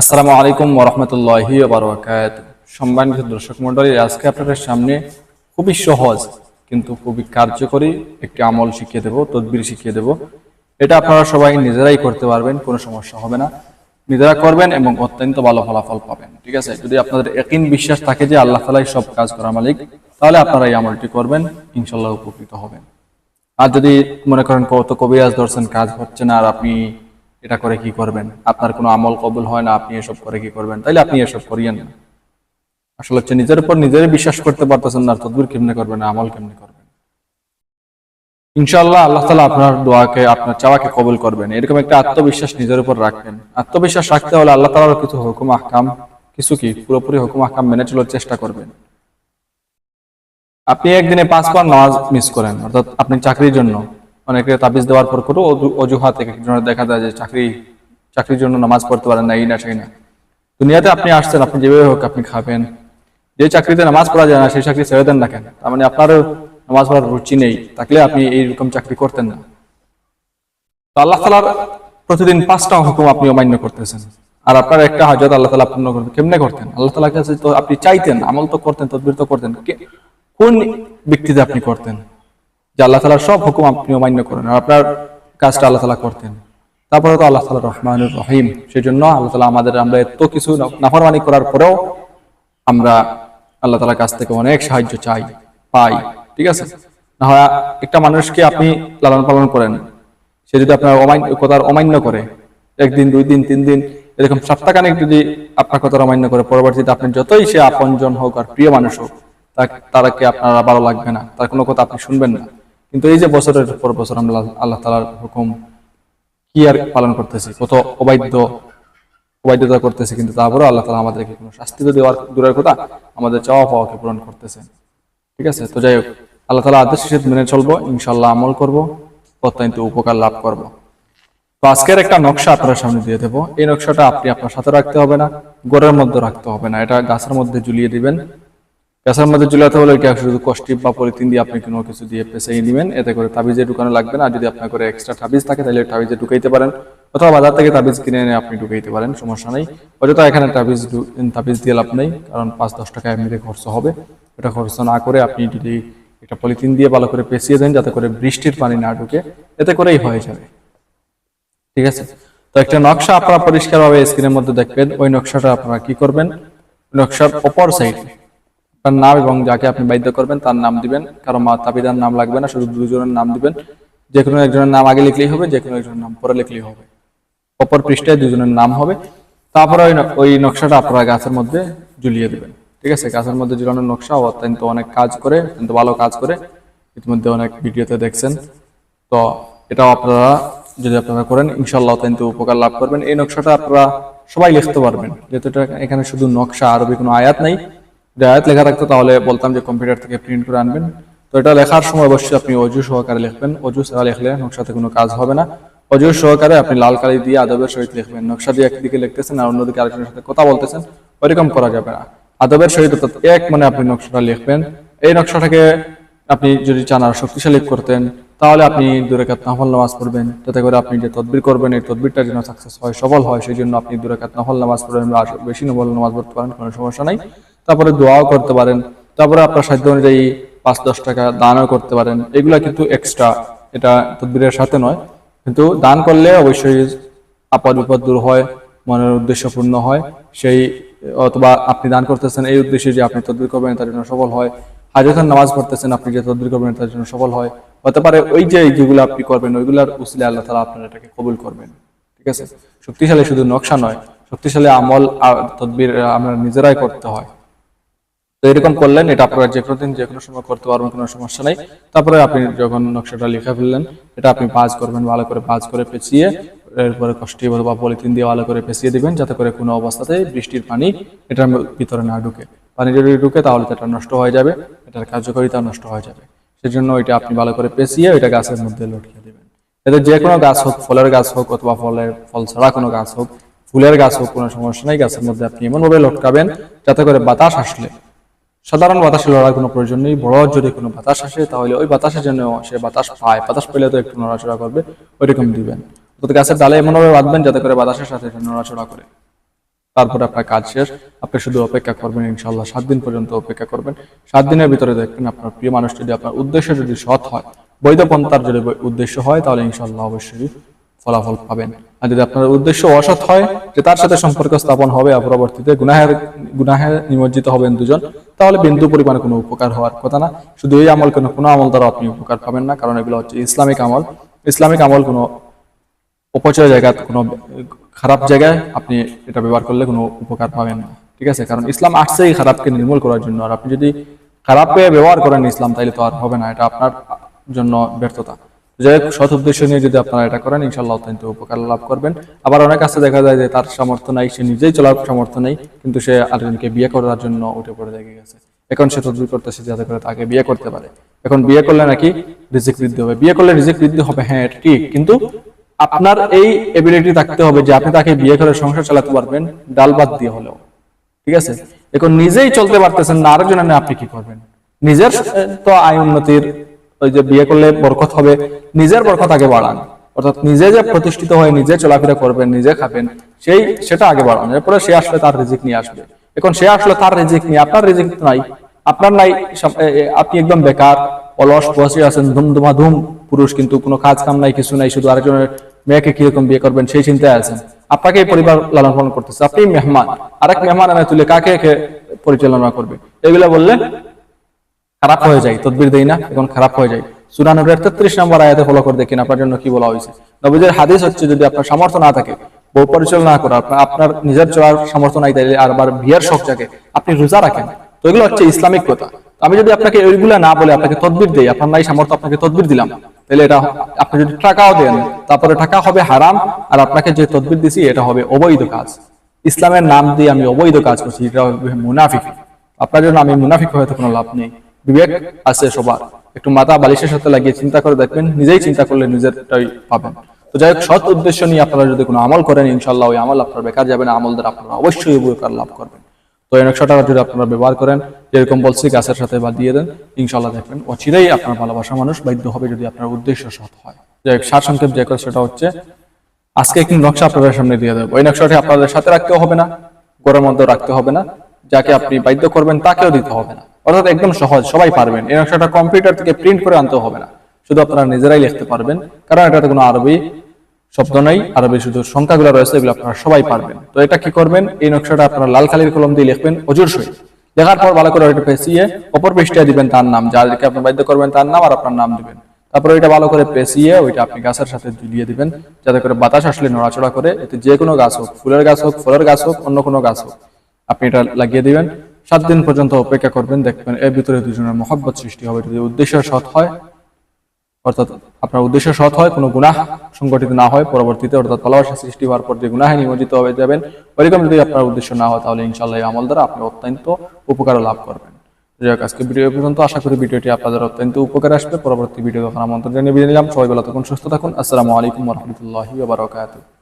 আসসালামু আলাইকুম ওরহমতুল্লাহি বারকাত সম্মানিত দর্শক মন্ডলী আজকে আপনাদের সামনে খুবই সহজ কিন্তু খুবই কার্যকরী একটি আমল শিখিয়ে দেবো, তদবির শিখিয়ে দেব। এটা আপনারা সবাই নিজেরাই করতে পারবেন, কোনো সমস্যা হবে না। নিজেরা করবেন এবং অত্যন্ত ভালো ফলাফল পাবেন, ঠিক আছে? যদি আপনাদের একই বিশ্বাস থাকে যে আল্লাহ তালাই সব কাজ করা মালিক, তাহলে আপনারা এই আমলটি করবেন ইনশাল্লাহ উপকৃত হবেন। আর যদি মনে করেন কত কবিরাজ ধরছেন, কাজ হচ্ছে না, আর আপনি এটা করে কি করবেন? আপনার কোনো আমল কবুল হয় না, আপনি এসব করে কি করবেন? তাইলে আপনি এসব করিয়েন না। আসলে হচ্ছে নিজের উপর নিজেরই বিশ্বাস করতে পারতেছেন না তদবির কেমনে করবেন, আমল কেমনে করবেন? ইনশাআল্লাহ আল্লাহ তালা আপনার দোয়াকে, আপনার চাওয়াকে কবুল করবেন। এরকম একটা আত্মবিশ্বাস নিজের উপর রাখবেন। আত্মবিশ্বাস রাখতে হলে আল্লাহ তালার কিছু হুকুম, আহকাম, কিছু কি? পুরোপুরি হুকুম, আহকাম মেনে চলার চেষ্টা করবেন। আপনি একদিনে পাঁচ বার নামাজ মিস করেন, অর্থাৎ আপনি চাকরির জন্য অনেকে তাবিজ দেওয়ার পর করে অজু- অজুহাত একজনের দেখা যায় যে চাকরি, চাকরির জন্য নামাজ পড়তে পারেন না, এই না, সেই না। দুনিয়াতে আপনি আসছেন, আপনি যেভাবে হোক আপনি খাবেন। যে চাকরিতে নামাজ পড়া যায় না, সেই চাকরি ছেড়ে দেন না কেন? তার মানে আপনারও নামাজ পড়ার রুচি নেই থাকলে আপনি এইরকম চাকরি করতেন না। তো আল্লাহ তালার প্রতিদিন পাঁচটা হুকুম আপনি অমান্য করতেছেন। আর আপনার একটা হাজত আল্লাহ তালা পূর্ণ করতেন কেমনে করতেন? আল্লাহ তালার কাছে তো আপনি চাইতেন, আমল তো করতেন, তদবির তো করতেন। কোন ব্যক্তিতে আপনি করতেন? যে আল্লাহ তালার সব হুকুম আপনি অমান্য করেন আর আপনার কাজটা আল্লাহ তালা করতেন। তারপরে তো আল্লাহ তালা রহমান রহিম। সেই জন্য আল্লাহ তালা আমাদের আমরা এত কিছু নাফরমানি করার পরেও আমরা আল্লাহ তালার কাছ থেকে অনেক সাহায্য চাই, পাই। ঠিক আছে? না হয় একটা মানুষকে আপনি লালন পালন করেন। সে যদি আপনার অমান্য কথার অমান্য করে, একদিন, দুই দিন, তিন দিন, এরকম সপ্তাহখানেক যদি আপনার কথার অমান্য করে, পরবর্তীতে আপনি যতই সে আপনজন হোক আর প্রিয় মানুষ হোক তা- তারাকে আপনার ভালো লাগবে না। তার কোনো কথা আপনি শুনবেন না। কিন্তু এই যে বছরের পর বছর আমরা আল্লাহ তালার হুকুম কি আর পালন করতেছি? কত অবাধ্য, অবাধ্যতা করতেছে, কিন্তু তারপরেও আল্লাহ তালা আমাদেরকে কোনো শাস্তি তো দেওয়ার দূরের কথা, আমাদের চাওয়া পাওয়াকে পূরণ করতেছেন। ঠিক আছে? তো যাই হোক, আল্লাহ তালা আদেশ নিষেধ মেনে চলবো ইনশাল্লাহ আমল করব অত্যন্ত উপকার লাভ করব। তো আজকের একটা নকশা আপনার সামনে দিয়ে দেবো। এই নকশাটা আপনি আপনার সাথে রাখতে হবে না গোড়ের মধ্যে রাখতে হবে না। এটা গাছের মধ্যে ঝুলিয়ে দিবেন। গাছের মধ্যে ঝুলাতে হলে এটা শুধু কষ্টি বা পলিথিন দিয়ে আপনি কোনো কিছু দিয়ে পেঁচাই নেবেন? এতে করে তাবিজে ঢুকানো লাগবে না। যদি আপনার করে এক্সট্রা তাবিজ থাকে, তাহলে তাবিজে ঢুকাইতে পারেন। অথবা বাজার থেকে তাবিজ কিনে এনে আপনি ঢুকাইতে পারেন, সমস্যা নেই। অযথা এখানে তাবিজ তাবিজ দিয়ে লাভ নেই, কারণ পাঁচ দশ টাকা এমনিতে খরচ হবে। এটা খরচ না করে আপনি যদি একটা পলিথিন দিয়ে ভালো করে পেঁচিয়ে দেন, যাতে করে বৃষ্টির পানি না ঢুকে, এতে করেই হয়ে যাবে। ঠিক আছে? তো একটা নকশা আপনারা পরিষ্কারভাবে স্ক্রিনের মধ্যে দেখবেন। ওই নকশাটা আপনারা কি করবেন? নকশার অপর সাইডে তার নাম এবং যাকে আপনি বাধ্য করবেন তার নাম দিবেন। কারও মা তাবিদার নাম লাগবে না, শুধু দুজনের নাম দিবেন। যে কোনো একজনের নাম আগে লিখলেই হবে, যে কোনো একজনের নাম পরে লিখলেই হবে। অপর পৃষ্ঠায় দুজনের নাম হবে। তারপরে ওই ওই নকশাটা আপনারা গাছের মধ্যে ঝুলিয়ে দেবেন। ঠিক আছে? গাছের মধ্যে ঝুলানোর নকশা, অত্যন্ত অনেক কাজ করে কিন্তু ভালো কাজ করে ইতিমধ্যে অনেক ভিডিওতে দেখছেন। তো এটাও আপনারা যদি আপনারা করেন ইনশাল্লাহ অত্যন্ত উপকার লাভ করবেন। এই নকশাটা আপনারা সবাই লিখতে পারবেন। যেহেতু এখানে শুধু নকশা, আরবি কোনো আয়াত নাই। আয়াত লেখা থাকতো, তাহলে বলতাম যে কম্পিউটার থেকে প্রিন্ট করে আনবেন। তো এটা লেখার সময় অবশ্যই আপনি অজু সহকারে লিখবেন। অজু ছাড়া লিখলে নকশাতে কোনো কাজ হবে না। অজু সহকারে আপনি লাল কালি দিয়ে আদবের সহিত লিখবেন। নকশা দিয়ে একদিকে লিখতেছেন আর অন্যদিকে আরেকজনের সাথে কথা বলতেছেন, ওইরকম করা যাবে না। আদবের সহিত অর্থাৎ এক মানে আপনি নকশাটা লিখবেন। এই নকশাটাকে আপনি যদি চান আর শক্তিশালী করতেন, তাহলে আপনি দুরেকাত নফল নামাজ পড়বেন। যাতে করে আপনি যে তদবির করবেন, এই তদবিরটা যেন সাকসেস হয়, সফল হয়। সেই জন্য আপনি দুরেকাত নফল নামাজ পড়বেন বেশি নফল নামাজ পড়তে পারেন, কোনো সমস্যা নাই। তারপরে দোয়াও করতে পারেন তারপরে আপনার সাধ্য অনুযায়ী পাঁচ দশ টাকা দানও করতে পারেন। এগুলা কিন্তু এক্সট্রা এটা তদবিরের সাথে নয়। কিন্তু দান করলে অবশ্যই আপদ বিপদ দূর হয় মনের উদ্দেশ্য পূর্ণ হয়। সেই অথবা আপনি দান করতেছেন এই উদ্দেশ্যে যে আপনি তদবির করবেন তার জন্য সফল হয়। হাজতের নামাজ পড়তেছেন আপনি যে তদবির করবেন তার জন্য সফল হয়। হতে পারে ওই যে যেগুলো আপনি করবেন ওইগুলার উসলে আল্লাহ তালা আপনার এটাকে কবুল করবেন। ঠিক আছে? শক্তিশালী শুধু নকশা নয় শক্তিশালী আমল তদবির আহ, আমরা নিজেরাই করতে হয়। তো এরকম করলেন, এটা আপনারা যে কোনো দিন যে কোনো সময় করতে পারবেন, কোনো সমস্যা নেই। তারপরে আপনি যখন নকশাটা লিখে ফেললেন, এটা আপনি পাঁচ করবেন, ভালো করে পাঁচ করে পেঁচিয়ে, এরপরে কষ্টি বা পলিথিন দিয়ে ভালো করে পেঁচিয়ে দিবেন, যাতে করে কোনো অবস্থাতে বৃষ্টির পানি এটার ভিতরে না ঢুকে। পানি যদি ঢুকে, তাহলে তো এটা নষ্ট হয়ে যাবে, এটার কার্যকারিতা নষ্ট হয়ে যাবে। সেজন্য এটা আপনি ভালো করে পেঁচিয়ে ওইটা গাছের মধ্যে লটকিয়ে দেবেন। এতে যে কোনো গাছ হোক, ফলের গাছ হোক অথবা ফলের, ফল ছাড়া কোনো গাছ হোক, ফুলের গাছ হোক, কোনো সমস্যা নেই, গাছের মধ্যে আপনি এমনভাবে লটকাবেন, যাতে করে বাতাস আসলে। সাধারণ বাতাসে লড়ার কোনো প্রয়োজন নেই, বড় যদি কোনো বাতাস আসে, তাহলে ওই বাতাসের জন্য সে বাতাস পায়। বাতাস পেলে তো একটু নড়াচড়া করবে, ওইরকম দিবেন। অর্থাৎ গাছের ডালে এমনভাবে বাঁধবেন যাতে করে বাতাসের সাথে নড়াচড়া করে। তারপরে আপনার কাজ শেষ, আপনি শুধু অপেক্ষা করবেন ইনশাল্লাহ সাত দিন পর্যন্ত অপেক্ষা করবেন। সাত দিনের ভিতরে দেখবেন আপনার প্রিয় মানুষ যদি আপনার উদ্দেশ্য যদি সৎ হয়, বৈধ পন্থার যদি উদ্দেশ্য হয়, তাহলে ইনশাল্লাহ অবশ্যই ফলাফল পাবেন। আর যদি আপনার উদ্দেশ্য অসৎ হয়, যে তার সাথে সম্পর্ক স্থাপন হবে পরবর্তীতে গুনাহের, গুনাহে নিমজ্জিত হবেন দুজন, তাহলে বিন্দু পরিমাণে কোনো উপকার হওয়ার কথা না। শুধু এই আমল কোনো কোনো আমল দ্বারা আপনি উপকার পাবেন না, কারণ এগুলো হচ্ছে ইসলামিক আমল। ইসলামিক আমল কোনো অপচয় জায়গা, কোনো খারাপ জায়গায় আপনি এটা ব্যবহার করলে কোনো উপকার পাবেন না। ঠিক আছে? কারণ ইসলাম আসছেই খারাপকে নির্মূল করার জন্য, আর আপনি যদি খারাপে ব্যবহার করেন ইসলাম, তাইলে তো আর হবে না। এটা আপনার জন্য ব্যর্থতা। যাই হোক, সৎ উদ্দেশ্য নিয়ে যদি আপনারা এটা করেন ইনশাল্লাহ অত্যন্ত উপকার লাভ করবেন। আবার অনেক কাছে দেখা যায় যে তার সামর্থ্য নাই, সে নিজেই চলার সামর্থ্য নেই, কিন্তু সে আরেকজনকে বিয়ে করার জন্য উঠে পড়ে লেগে গেছে। এখন সে তদবির করতেছে যাতে করে তাকে বিয়ে করতে পারে। এখন বিয়ে করলে নাকি রিজিক বৃদ্ধি হবে। বিয়ে করলে রিজিক বৃদ্ধি হবে হ্যাঁ ঠিক, কিন্তু আপনার এই এবিলিটি থাকতে হবে যে আপনি তাকে বিয়ে করে সংসার চালাতে পারবেন, ডাল ভাত দিয়ে হলেও। ঠিক আছে? এখন নিজেই চলতে পারতেছেন না, আরেকজন আপনি কি করবেন? নিজের তো আয় উন্নতির ওই যে বিয়ে করলে বরকত হবে, নিজের বরকত আগে বাড়ান। অর্থাৎ নিজে যে প্রতিষ্ঠিত হয়ে নিজে চলাফেরা করবেন, নিজে খাবেন, সেই সেটা আগে বাড়ান। এরপরে সে আসলে তার রিজিক নিয়ে আসবে। এখন সে আসলে তার রিজিক নিয়ে, আপনার রিজিক নাই। আপনার নাই আপনি একদম বেকার, অলস বসে আছেন ধুমধুমা ধুম পুরুষ, কিন্তু কোনো কাজ কাম নাই, কিছু নাই, শুধু আরেকজনের মেয়েকে কীরকম বিয়ে করবেন সেই চিন্তায় আছেন। আপনাকে পরিবার লালন পালন করতেছে আপনি মেহমান। আরেক মেহমান এনে তুলে কাকে পরিচালনা করবে? এগুলা বললে খারাপ হয়ে যায়, তদবির দেই না, এখন খারাপ হয়ে যায়। সুরানবের তেত্রিশ নম্বর আয়াতে ফলো করে দেখেন আপনার জন্য কি বলা হয়েছে। নবীদের হাদিস হচ্ছে, যদি আপনার সামর্থ্য না থাকে, বউ পরিচালনা করা, আপনার নিজের চলার সামর্থ্য নাই, তাইলে আর আবার বিয়ের শখ জাগে, আপনি রোজা রাখেন। তো এগুলো হচ্ছে ইসলামিক কথা। আমি যদি আপনাকে ওইগুলো না বলে আপনাকে তদবির দেই, আপনার নাই সামর্থ্য, আপনাকে তদবির দিলাম তাহলে এটা আপনি যদি টাকাও দেন, তারপরে টাকা হবে হারাম, আর আপনাকে যে তদবির দিছি, এটা হবে অবৈধ কাজ। ইসলামের নাম দিয়ে আমি অবৈধ কাজ করছি এটা মুনাফিক। আপনার জন্য আমি মুনাফিক হয়তো কোনো লাভ নেই। বিবেক আছে সবার। একটু মাথা বালিশের সাথে লাগিয়ে চিন্তা করে দেখবেন, নিজেই চিন্তা করলে নিজেরটাই পাবেন। তো যাই হোক, সৎ উদ্দেশ্য নিয়ে আপনারা যদি কোনো আমল করেন ইনশাল্লাহ ওই আমল আপনার বেকার যাবে না, আমল দ্বারা আপনারা অবশ্যই উপকার লাভ করবেন। তো এই নকশাটা যদি আপনারা ব্যবহার করেন, যেরকম বলছি, গাছের সাথে বা দিয়ে দেন ইনশাল্লাহ দেখবেন অচিরেই আপনার ভালোবাসা মানুষ বাধ্য হবে যদি আপনার উদ্দেশ্য সৎ হয়। যাই হোক, সার সংক্ষেপ যে কথা সেটা হচ্ছে, আজকে একটি নকশা আপনাদের সামনে দিয়ে দেবো। ওই নকশাটি আপনাদের সাথে রাখতেও হবে না ঘরের মধ্যে রাখতে হবে না। যাকে আপনি বাধ্য করবেন, তাকেও দিতে হবে না। অর্থাৎ একদম সহজ, সবাই পারবেন। এই নকশাটা কম্পিউটার থেকে প্রিন্ট করে আনতে হবে না। শুধু আপনারা নিজেরাই লিখতে পারবেন। কারণ এটাতে কোনো আরবি শব্দ নাই, আরবি শুধু সংখ্যাগুলো রয়েছে, এগুলো আপনারা সবাই পারবেন। তো এটা কি করবেন? এই নকশাটা আপনারা লাল কালির কলম দিয়ে লিখবেন অজুর সহিত লেখার পর ভালো করে ওইটা পেঁচিয়ে অপর পৃষ্ঠায় দিবেন তার নাম। যাদেরকে আপনি বাধ্য করবেন তার নাম আর আপনার নাম দিবেন। তারপরে ওইটা ভালো করে পেঁচিয়ে ওইটা আপনি গাছের সাথে ঝুলিয়ে দিবেন, যাতে করে বাতাস আসলে নড়াচড়া করে, এতে যে কোনো গাছ হোক, ফুলের গাছ হোক, ফলের গাছ হোক, অন্য কোনো গাছ হোক, আপনি এটা লাগিয়ে দিবেন। সাত দিন পর্যন্ত অপেক্ষা করবেন, দেখবেন এর ভিতরে দুজনের মহব্বত সৃষ্টি হবে। যদি উদ্দেশ্য সৎ হয়, অর্থাৎ আপনার উদ্দেশ্য সৎ হয়, কোনো গুনাহ সংগঠিত না হয়, পরবর্তীতে অর্থাৎ ভালোবাসা সৃষ্টি হওয়ার পর যে গুনাহে নিমজ্জিত হয়ে যাবেন, ওইরকম যদি আপনার উদ্দেশ্য না হয়, তাহলে ইনশাল্লাহ আমল দ্বারা আপনি অত্যন্ত উপকার লাভ করবেন। যাই হোক আজকে ভিডিও পর্যন্ত। আশা করি ভিডিওটি আপনাদের অত্যন্ত উপকার আসবে। পরবর্তী ভিডিও তখন আমন্ত্রণ জানিয়ে বিদায় নিলাম। সবাই ভালো থাকুন, সুস্থ থাকুন। আসসালামু আলাইকুম রহমতুল্লাহি বারকাতুহ।